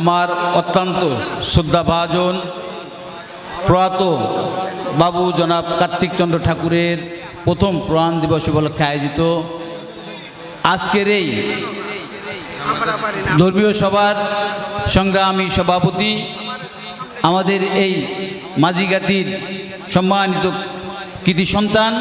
আমার অত্যন্ত শ্রদ্ধাভাজন প্রয়াত বাবু জনাব কার্তিক চন্দ্র ঠাকুরের প্রথম প্রয়াণ দিবস উপলক্ষে আয়োজিত আজকের এই ধর্মীয় সভার সংগ্রামী সভাপতি, আমাদের এই মাঝিগাতির সম্মানিত কৃতি সন্তান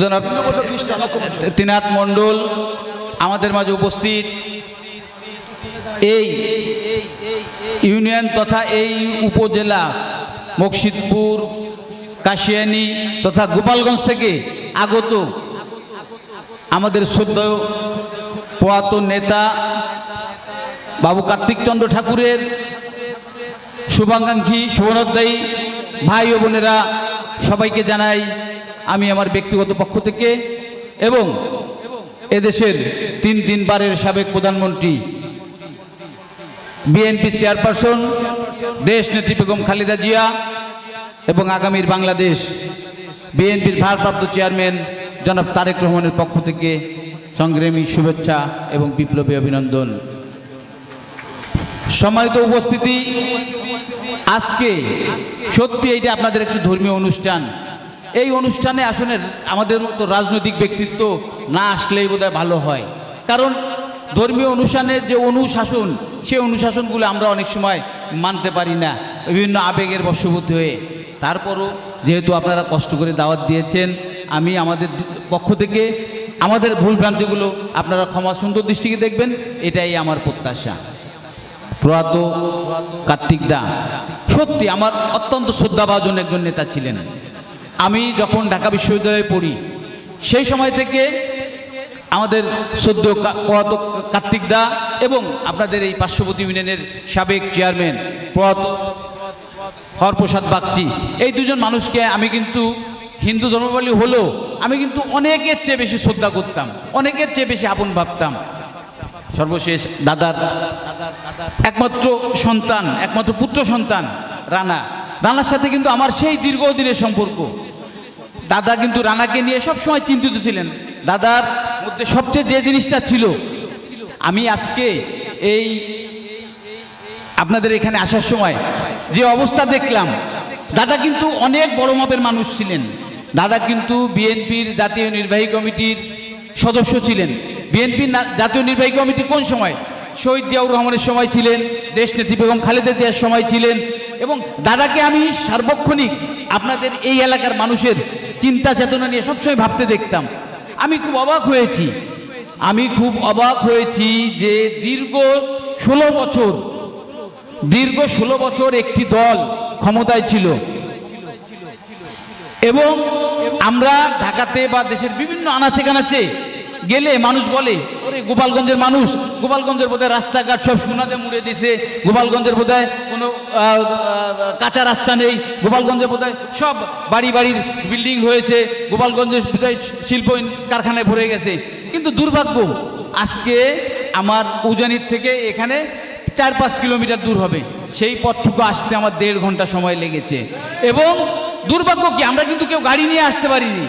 জনাব তিনাথ মণ্ডল আমাদের মাঝে উপস্থিত। এই ইউনিয়ন তথা এই উপজেলা মকসিদপুর, কাশিয়ানি তথা গোপালগঞ্জ থেকে আগত আমাদের শ্রদ্ধেয় প্রয়াত নেতা বাবু কার্তিক চন্দ্র ঠাকুরের শুভাকাঙ্ক্ষী শুভনোদ্দায়ী ভাই ও বোনেরা, সবাইকে জানাই আমি আমার ব্যক্তিগত পক্ষ থেকে এবং এদেশের তিন তিনবারের সাবেক প্রধানমন্ত্রী, বিএনপি চেয়ারপারসন, দেশ নেত্রী বেগম খালেদা জিয়া এবং আগামীর বাংলাদেশ, বিএনপির ভারপ্রাপ্ত চেয়ারম্যান জনাব তারেক রহমানের পক্ষ থেকে সংগ্রামী শুভেচ্ছা এবং বিপ্লবী অভিনন্দন। সম্মানিত উপস্থিতি, আজকে সত্যি এইটা আপনাদের একটি ধর্মীয় অনুষ্ঠান। এই অনুষ্ঠানে আসলে আমাদের মতো রাজনৈতিক ব্যক্তিত্ব না আসলেই বোধহয় ভালো হয়। কারণ ধর্মীয় অনুষ্ঠানের যে অনুশাসন, সেই অনুশাসনগুলো আমরা অনেক সময় মানতে পারি না। বিভিন্ন আবেগের বশবর্তী হয়ে। তারপরও যেহেতু আপনারা কষ্ট করে দাওয়াত দিয়েছেন, আমি আমাদের পক্ষ থেকে আমাদের ভুলভ্রান্তিগুলো আপনারা ক্ষমা সুন্দর দৃষ্টিকে দেখবেন, এটাই আমার প্রত্যাশা। প্রয়াত কার্তিক দা। সত্যি আমার অত্যন্ত শ্রদ্ধাভাজন একজন নেতা ছিলেন। আমি যখন ঢাকা বিশ্ববিদ্যালয়ে পড়ি, সেই সময় থেকে আমাদের সদ্য প্রয়াত কার্তিক দা এবং আপনাদের এই পার্শ্ববর্তী ইউনিয়নের সাবেক চেয়ারম্যান প্রয়াত হরপ্রসাদ বাগচি, এই দুজন মানুষকে আমি কিন্তু হিন্দু ধর্মাবলী হলেও আমি কিন্তু অনেকের চেয়ে বেশি শ্রদ্ধা করতাম, অনেকের চেয়ে বেশি আপন ভাবতাম। সর্বশেষ দাদার একমাত্র সন্তান, একমাত্র পুত্র সন্তান, রানা। রানার সাথে কিন্তু আমার সেই দীর্ঘদিনের সম্পর্ক। দাদা কিন্তু রানাকে নিয়ে সবসময় চিন্তিত ছিলেন। দাদার মধ্যে সবচেয়ে যে জিনিসটা ছিল, আমি আজকে এই আপনাদের এখানে আসার সময় যে অবস্থা দেখলাম, দাদা কিন্তু অনেক বড় মাপের মানুষ ছিলেন। দাদা কিন্তু বিএনপির জাতীয় নির্বাহী কমিটির সদস্য ছিলেন। বিএনপির জাতীয় নির্বাহী কমিটি কোন সময়? শহীদ জিয়াউর রহমানের সময় ছিলেন, দেশ নেত্রী বেগম খালেদা জিয়ার সময় ছিলেন এবং দাদাকে আমি সার্বক্ষণিক আপনাদের এই এলাকার মানুষের চিন্তা চেতনা নিয়ে সবসময় ভাবতে দেখতাম। আমি খুব অবাক হয়েছি। আমি খুব অবাক হয়েছি যে দীর্ঘ ষোলো বছর, দীর্ঘ ষোলো বছর একটি দল ক্ষমতায় ছিল। এবং আমরা ঢাকাতে বা দেশের বিভিন্ন আনাচে কানাচে গেলে মানুষ বলে, ওরে গোপালগঞ্জের মানুষ, গোপালগঞ্জের বোধহয় রাস্তাঘাট সব সোনাতে মুড়ে দিছে, গোপালগঞ্জের বোধহয় কোনো কাঁচা রাস্তা নেই, গোপালগঞ্জের বোধহয় সব বাড়ি বাড়ির বিল্ডিং হয়েছে, গোপালগঞ্জের বোধহয় শিল্প কারখানায় ভরে গেছে। কিন্তু দুর্ভাগ্য, আজকে আমার উজানির থেকে এখানে চার পাঁচ কিলোমিটার দূর হবে। সেই পথটুকু আসতে আমার দেড় ঘণ্টা সময় লেগেছে। এবং দুর্ভাগ্য কি, আমরা কিন্তু কেউ গাড়ি নিয়ে আসতে পারিনি।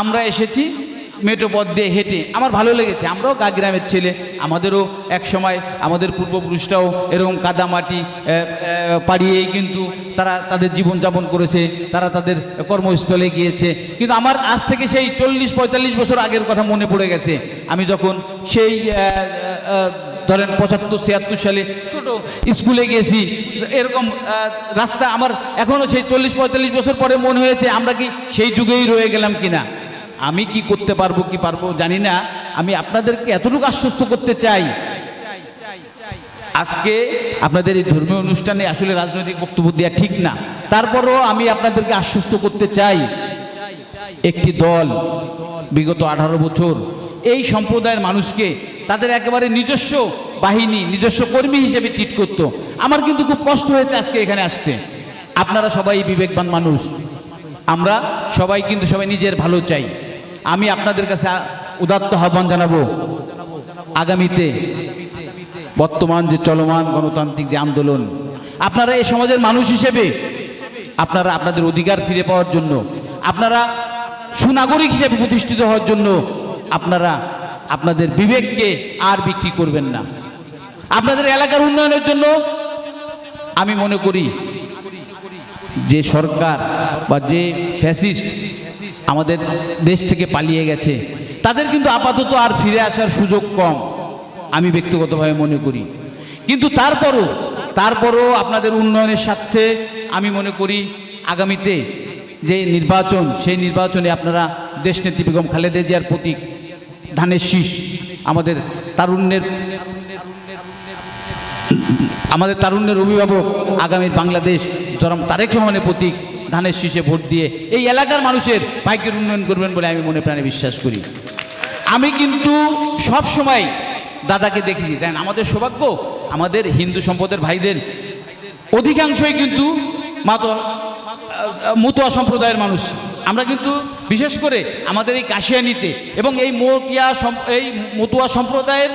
আমরা এসেছি মেট্রো পথ দিয়ে হেঁটে। আমার ভালো লেগেছে। আমরাও গ্রামের ছেলে। আমাদেরও এক সময় আমাদের পূর্বপুরুষরাও এরকম কাদামাটি পাড়িয়েই কিন্তু তারা তাদের জীবনযাপন করেছে, তারা তাদের কর্মস্থলে গিয়েছে। কিন্তু আমার আজ থেকে সেই চল্লিশ, পঁয়তাল্লিশ বছর আগের কথা মনে পড়ে গেছে। আমি যখন সেই ধরেন পঁচাত্তর, ছিয়াত্তর সালে ছোট স্কুলে গেছি এরকম রাস্তা আমার এখনও সেই চল্লিশ, পঁয়তাল্লিশ বছর পরে মনে হয়েছে, আমরা কি সেই যুগেই রয়ে গেলাম কিনা। আমি কি করতে পারব, কি পারব জানি না। আমি আপনাদেরকে এতটুকু আশ্বস্ত করতে চাই। আজকে আপনাদের এই ধর্মীয় অনুষ্ঠানে আসলে রাজনৈতিক বক্তব্য দেওয়া ঠিক না। তারপরও আমি আপনাদেরকে আশ্বস্ত করতে চাই। একটি দল বিগত আঠারো বছর এই সম্প্রদায়ের মানুষকে তাদের একেবারে নিজস্ব বাহিনী, নিজস্ব কর্মী হিসেবে ট্রিট করতো। আমার কিন্তু খুব কষ্ট হয়েছে আজকে এখানে আসতে। আপনারা সবাই বিবেকবান মানুষ। আমরা সবাই কিন্তু সবাই নিজের ভালো চাই। আমি আপনাদের কাছে উদাত্ত আহ্বান জানাব। আগামীতে বর্তমান যে চলমান গণতান্ত্রিক যে আন্দোলন, আপনারা এই সমাজের মানুষ হিসেবে আপনারা আপনাদের অধিকার ফিরে পাওয়ার জন্য, আপনারা সুনাগরিক হিসেবে প্রতিষ্ঠিত হওয়ার জন্য আপনারা আপনাদের বিবেককে আর বিক্রি করবেন না। আপনাদের এলাকার উন্নয়নের জন্য আমি মনে করি যে সরকার বা যে ফ্যাসিস্ট আমাদের দেশ থেকে পালিয়ে গেছে। তাদের কিন্তু আপাতত আর ফিরে আসার সুযোগ কম, আমি ব্যক্তিগতভাবে মনে করি। কিন্তু তারপরও তারপরও আপনাদের উন্নয়নের স্বার্থে আমি মনে করি আগামীতে যে নির্বাচন, সেই নির্বাচনে আপনারা দেশ দেশনেত্রী বেগম খালেদা জিয়ার প্রতীক, ধানের শীষ, আমাদের তারুণ্যের আমাদের তারুণ্যের অভিভাবক আগামী বাংলাদেশ জরম তারেক রহমানের প্রতীক ধানের শীষে ভোট দিয়ে এই এলাকার মানুষের ভাগ্যের উন্নয়ন করবেন বলে আমি মনে প্রাণে বিশ্বাস করি। আমি কিন্তু সব সময় দাদাকে দেখেছি। দেন আমাদের সৌভাগ্য, আমাদের হিন্দু সম্পদের ভাইদের অধিকাংশই কিন্তু মাত মতুয়া সম্প্রদায়ের মানুষ। আমরা কিন্তু বিশেষ করে আমাদের এই কাশিয়ানিতে এবং এই মতিয়া এই মতুয়া সম্প্রদায়ের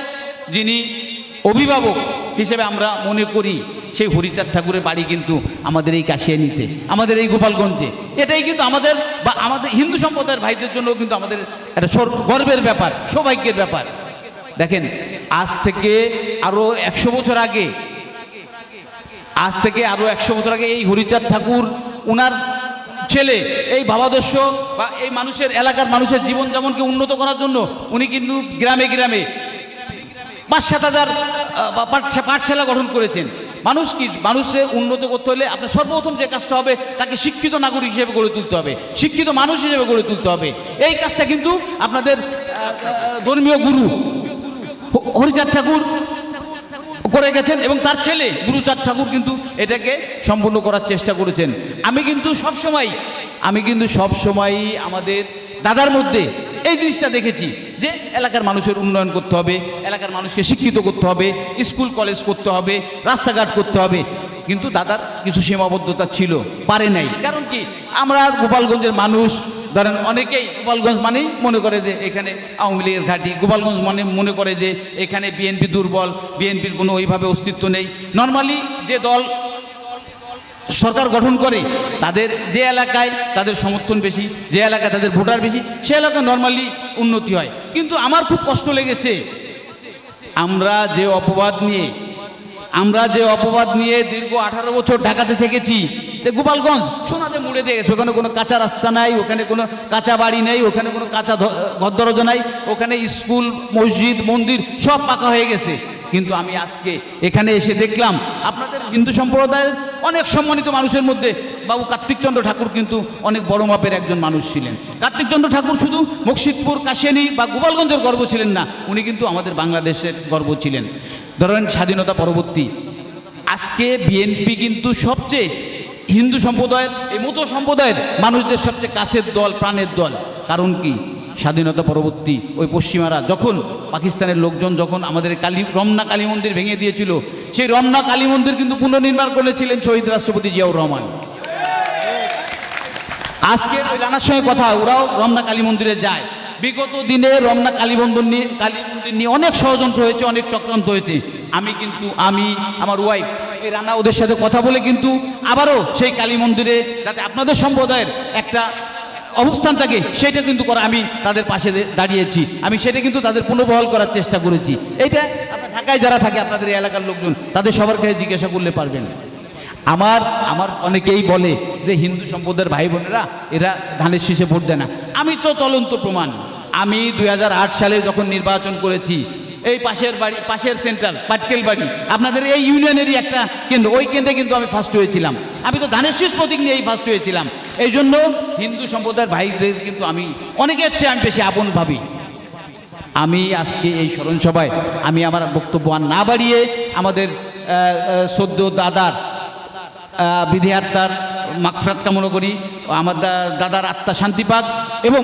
যিনি অভিভাবক হিসেবে আমরা মনে করি সেই হরিচাঁদ ঠাকুরের বাড়ি কিন্তু আমাদের এই কাশিয়ানিতে, আমাদের এই গোপালগঞ্জে। এটাই কিন্তু আমাদের বা আমাদের হিন্দু সম্প্রদায়ের ভাইদের জন্য কিন্তু আমাদের একটা গর্বের ব্যাপার, সৌভাগ্যের ব্যাপার। দেখেন, আজ থেকে আরও একশো বছর আগে, আজ থেকে আরও একশো বছর আগে এই হরিচাঁদ ঠাকুর, উনার ছেলে, এই ভাবাদর্শ বা এই মানুষের, এলাকার মানুষের জীবনযাপনকে উন্নত করার জন্য উনি কিন্তু গ্রামে গ্রামে পাঁচ সাত হাজার পাঠশালা গঠন করেছেন। মানুষ কি মানুষে উন্নত করতে হলে আপনার সর্বপ্রথম যে কাজটা হবে, তাকে শিক্ষিত নাগরিক হিসেবে গড়ে তুলতে হবে, শিক্ষিত মানুষ হিসেবে গড়ে তুলতে হবে। এই কাজটা কিন্তু আপনাদের ধর্মীয় গুরু হরিচাঁদ ঠাকুর করে গেছেন এবং তার ছেলে গুরুচাঁদ ঠাকুর কিন্তু এটাকে সম্পূর্ণ করার চেষ্টা করেছেন। আমি কিন্তু সব সময় আমি কিন্তু সব সময় আমাদের দাদার মধ্যে এই জিনিসটা দেখেছি। যে এলাকার মানুষের উন্নয়ন করতে হবে, এলাকার মানুষকে শিক্ষিত করতে হবে, স্কুল, কলেজ করতে হবে, রাস্তাঘাট করতে হবে। কিন্তু দাদার কিছু সীমাবদ্ধতা ছিল, পারে নাই। কারণ কি? আমরা গোপালগঞ্জের মানুষ, ধরেন অনেকেই গোপালগঞ্জ মানেই মনে করে যে এখানে আওয়ামী লীগের ঘাঁটি, গোপালগঞ্জ মানে মনে করে যে এখানে বিএনপি দুর্বল, বিএনপির কোনো ওইভাবে অস্তিত্ব নেই। নর্মালি যে দল সরকার গঠন করে, তাদের যে এলাকায় তাদের সমর্থন বেশি, যে এলাকায় তাদের ভোটার বেশি, সে এলাকায় নর্মালি উন্নতি হয়। কিন্তু আমার খুব কষ্ট লেগেছে, আমরা যে অপবাদ নিয়ে, আমরা যে অপবাদ নিয়ে দীর্ঘ আঠারো বছর ঢাকাতে থেকেছি গোপালগঞ্জ, সোনাতে মুড়ে দিয়ে গেছে, ওখানে কোনো কাঁচা রাস্তা নাই, ওখানে কোনো কাঁচা বাড়ি নেই, ওখানে কোনো কাঁচা ঘর দরজা নাই, ওখানে স্কুল, মসজিদ, মন্দির সব পাকা হয়ে গেছে। কিন্তু আমি আজকে এখানে এসে দেখলাম আপনাদের হিন্দু সম্প্রদায়ের অনেক সম্মানিত মানুষের মধ্যে বাবু কার্তিকচন্দ্র ঠাকুর কিন্তু অনেক বড় মাপের একজন মানুষ ছিলেন। কার্তিকচন্দ্র ঠাকুর শুধু মুর্শিদপুর কাশিয়ানি বা গোপালগঞ্জের গর্ব ছিলেন না, উনি কিন্তু আমাদের বাংলাদেশের গর্ব ছিলেন। ধরেন স্বাধীনতা পরবর্তী। আজকে বিএনপি কিন্তু সবচেয়ে হিন্দু সম্প্রদায়ের, এই মতো সম্প্রদায়ের মানুষদের সবচেয়ে কাছের দল, প্রাণের দল। কারণ কি? স্বাধীনতা পরবর্তী ওই পশ্চিমারা যখন পাকিস্তানের লোকজন যখন আমাদের কালী রমনা কালী মন্দির ভেঙে দিয়েছিল, সেই রমনা কালী মন্দির কিন্তু পুনর্নির্মাণ করেছিলেন শহীদ রাষ্ট্রপতি জিয়াউর রহমান। আজকে ওই রানার সঙ্গে কথা ওরাও রমনা কালী মন্দিরে যায়। বিগত দিনে রমনা কালী বন্ধন নিয়ে, কালী মন্দির নিয়ে অনেক ষড়যন্ত্র হয়েছে, অনেক চক্রান্ত হয়েছে। আমি কিন্তু, আমি, আমার ওয়াইফ এই রানা ওদের সাথে কথা বলে কিন্তু আবারও সেই কালী মন্দিরে যাতে আপনাদের সম্প্রদায়ের একটা অবস্থান থাকে সেটা কিন্তু করা আমি তাদের পাশে দাঁড়িয়েছি। আমি সেটা কিন্তু তাদের পুনর্বহাল করার চেষ্টা করেছি। এইটা আপনার ঢাকায় যারা থাকে, আপনাদের এলাকার লোকজন, তাদের সবার কাছে জিজ্ঞাসা করলে পারবেন। আমার আমার অনেকেই বলে যে হিন্দু সম্প্রদায়ের ভাই বোনেরা, এরা ধানের শীষে ভোট দেয় না। আমি তো চলন্ত প্রমাণ। আমি দু হাজার আট সালে যখন নির্বাচন করেছি, এই পাশের বাড়ি, পাশের সেন্টার পাটকেল বাড়ি, আপনাদের এই ইউনিয়নেরই একটা কেন্দ্র, ওই কেন্দ্রে কিন্তু আমি ফার্স্ট হয়েছিলাম। আমি তো ধানের শীষ প্রতীক নিয়েই ফার্স্ট হয়েছিলাম। এই জন্য হিন্দু সম্প্রদায়ের ভাইদের কিন্তু আমি অনেকের চেয়ে আমি বেশি আপন ভাবি। আমি আজকে এই স্মরণ সভায় আমি আমার বক্তব্য আর না বাড়িয়ে আমাদের সদ্য দাদার বিধি আত্মার মাকফরাত কামনা করি। আমার দাদার আত্মা শান্তি পাক এবং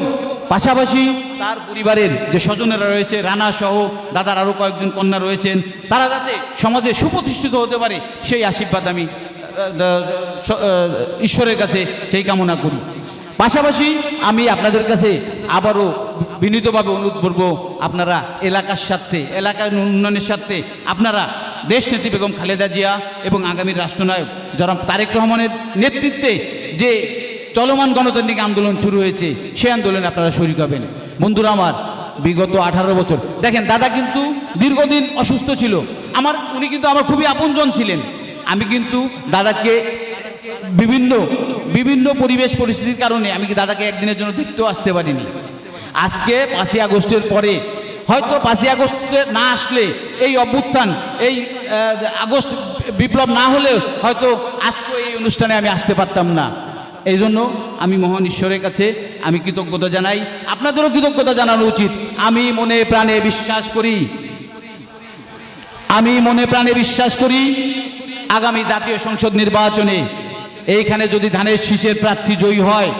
পাশাপাশি তার পরিবারের যে স্বজনেরা রয়েছে, রানা সহ দাদার আরও কয়েকজন কন্যা রয়েছেন, তারা যাতে সমাজে সুপ্রতিষ্ঠিত হতে পারে, সেই আশীর্বাদ আমি ঈশ্বরের কাছে সেই কামনা করি। পাশাপাশি আমি আপনাদের কাছে আবারও বিনীতভাবে অনুরোধ করব, আপনারা এলাকার স্বার্থে, এলাকার উন্নয়নের স্বার্থে আপনারা দেশ নেত্রী বেগম খালেদা জিয়া এবং আগামী রাষ্ট্রনায়ক জনাব তারেক রহমানের নেতৃত্বে যে চলমান গণতান্ত্রিক আন্দোলন শুরু হয়েছে, সে আন্দোলনে আপনারা শরিক হবেন। বন্ধুরা আমার, বিগত আঠারো বছর, দেখেন দাদা কিন্তু দীর্ঘদিন অসুস্থ ছিল। আমার, উনি কিন্তু আমার খুবই আপনজন ছিলেন। আমি কিন্তু দাদাকে বিভিন্ন বিভিন্ন পরিবেশ পরিস্থিতির কারণে আমি কি দাদাকে একদিনের জন্য দেখতেও আসতে পারিনি। আজকে পাঁচই আগস্টের পরে, হয়তো পাঁচই আগস্টে না আসলে এই অভ্যুত্থান, এই আগস্ট বিপ্লব না হলে হয়তো আজকে এই অনুষ্ঠানে আমি আসতে পারতাম না। এই জন্য আমি মহান ঈশ্বরের কাছে আমি কৃতজ্ঞতা জানাই। আপনাদেরও কৃতজ্ঞতা জানানো উচিত। আমি মনে প্রাণে বিশ্বাস করি। আমি মনে প্রাণে বিশ্বাস করি। আগামী জাতীয় সংসদ নির্বাচনে এইখানে যদি ধানের শীষের প্রার্থী জয়ী হয়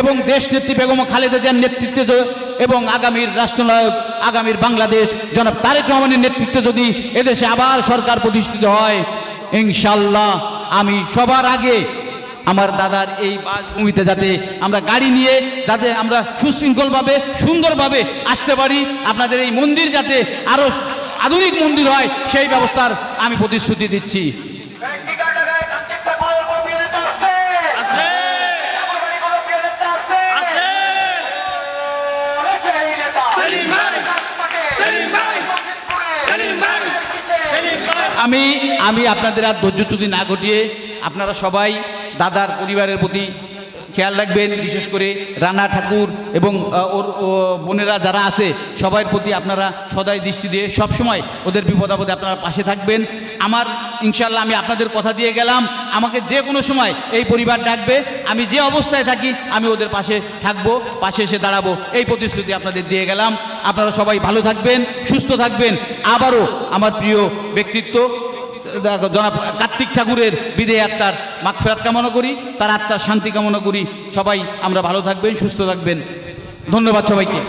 এবং দেশ নেত্রী বেগম খালেদা জিয়ার নেতৃত্বে এবং আগামীর রাষ্ট্রনায়ক, আগামীর বাংলাদেশ জনাব তারেক রহমানের নেতৃত্বে যদি এদেশে আবার সরকার প্রতিষ্ঠিত হয় ইনশাল্লাহ আমি সবার আগে আমার দাদার এই বাসভূমিতে যাতে আমরা গাড়ি নিয়ে যাতে আমরা সুশৃঙ্খলভাবে, সুন্দরভাবে আসতে পারি, আপনাদের এই মন্দির যাতে আরও আধুনিক মন্দির হয়, সেই ব্যবস্থার আমি প্রতিশ্রুতি দিচ্ছি। আমি আমি আপনাদের আর ধৈর্য ধৈর্যচ্যুতি না ঘটিয়ে আপনারা সবাই দাদার পরিবারের প্রতি খেয়াল রাখবেন, বিশেষ করে রানা ঠাকুর এবং ওর বোনেরা যারা আছে সবার প্রতি আপনারা সদাই দৃষ্টি দিয়ে সবসময় ওদের বিপদ আপদে আপনারা পাশে থাকবেন। আমার ইনশাল্লাহ আমি আপনাদের কথা দিয়ে গেলাম। আমাকে যে কোনো সময় এই পরিবার ডাকবে, আমি যে অবস্থায় থাকি, আমি ওদের পাশে থাকব, পাশে এসে দাঁড়াবো। এই প্রতিশ্রুতি আপনাদের দিয়ে গেলাম। আপনারা সবাই ভালো থাকবেন, সুস্থ থাকবেন। আবারও আমার প্রিয় ব্যক্তিত্ব জনাব কার্তিক ঠাকুরের বিদেয় আত্মার মাগফেরাত কামনা করি, তার আত্মার শান্তি কামনা করি। সবাই আমরা ভালো থাকবেন, সুস্থ থাকবেন। ধন্যবাদ সবাইকে।